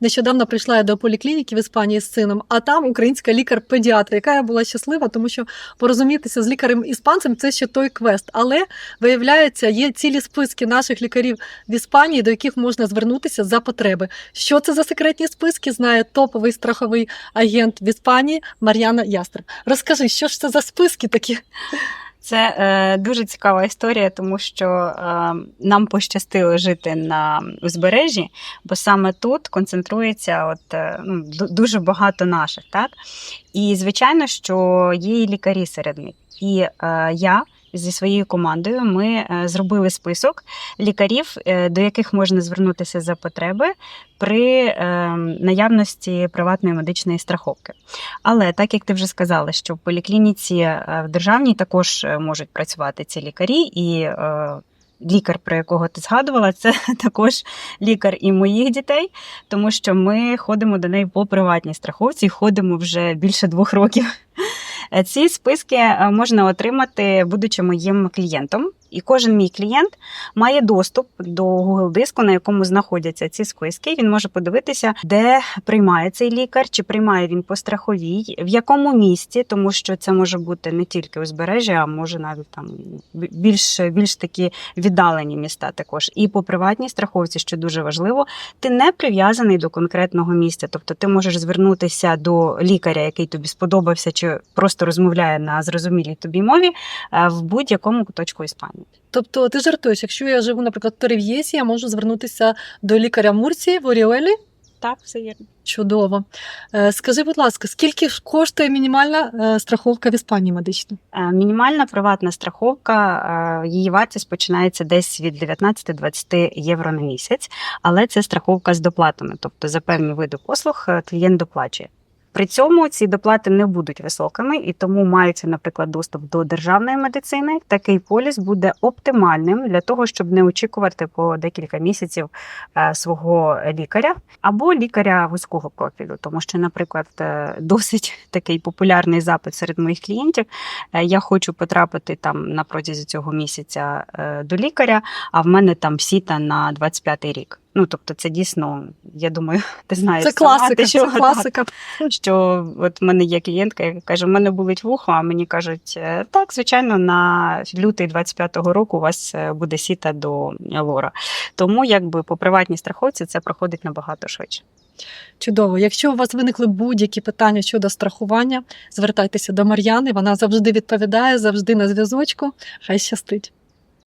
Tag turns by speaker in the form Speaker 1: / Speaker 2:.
Speaker 1: Нещодавно прийшла я до поліклініки в Іспанії з сином, а там українська лікар-педіатр, яка я була щаслива, тому що порозумітися з лікарем іспанцем це ще той квест. Але виявляється, є цілі списки наших лікарів в Іспанії, до яких можна звернутися за потреби. Що це за секретні списки? Знає топовий страховий агент в Іспанії Мар'яна Ястреб. Розкажи, що ж це за списки такі?
Speaker 2: Це е, дуже цікава історія, тому що е, нам пощастило жити на узбережжі, бо саме тут концентрується от, е, ну, дуже багато наших. Так? І звичайно, що є і лікарі серед них. І е, я зі своєю командою ми е, зробили список лікарів, е, до яких можна звернутися за потреби при е, наявності приватної медичної страховки. Але так як ти вже сказала, що в поліклініці в державній також можуть працювати ці лікарі, і лікар, про якого ти згадувала, це також лікар і моїх дітей, тому що ми ходимо до неї по приватній страховці, і ходимо вже більше двох років. Е, Ці списки е, можна отримати, будучи моїм клієнтом. І кожен мій клієнт має доступ до Google диску, на якому знаходяться ці списки. Він може подивитися, де приймає цей лікар, чи приймає він по страховій, в якому місті, тому що це може бути не тільки узбережжя, а може навіть там більш, більш такі віддалені міста також. І по приватній страховці, що дуже важливо, ти не прив'язаний до конкретного місця. Тобто ти можеш звернутися до лікаря, який тобі сподобався, чи просто розмовляє на зрозумілій тобі мові е, в будь-якому куточку Іспанії.
Speaker 1: Тобто, ти жартуєш, якщо я живу, наприклад, в Торів'єсі, я можу звернутися до лікаря Мурсії в Оріуелі?
Speaker 2: Так, все вірно.
Speaker 1: Чудово. Е, Скажи, будь ласка, скільки ж коштує мінімальна е, страховка в Іспанії медична?
Speaker 2: Е, Мінімальна приватна страховка, її вартість починається десь від 19-20 євро на місяць, але це страховка з доплатами, тобто за певні види послуг клієнт доплачує. При цьому ці доплати не будуть високими, і тому мається, наприклад, доступ до державної медицини. Такий поліс буде оптимальним для того, щоб не очікувати по декілька місяців е, свого лікаря або лікаря вузького профілю. Тому що, наприклад, е, досить такий популярний запит серед моїх клієнтів. Е, Я хочу потрапити там на протязі цього місяця до лікаря, а в мене там сіта на 25-й рік. Ну тобто, це дійсно, я думаю, ти знаєш
Speaker 1: Це
Speaker 2: сама,
Speaker 1: класика,
Speaker 2: ти
Speaker 1: це
Speaker 2: що,
Speaker 1: класика.
Speaker 2: що от в мене є клієнтка, яка каже: в мене болить вухо, а мені кажуть, «Е, так, звичайно, на лютий 25-го року у вас е, буде сіта до лора. Тому якби по приватній страховці це проходить набагато швидше.
Speaker 1: Чудово. Якщо у вас виникли будь-які питання щодо страхування, звертайтеся до Мар'яни. Вона завжди відповідає, завжди на зв'язочку. Хай щастить.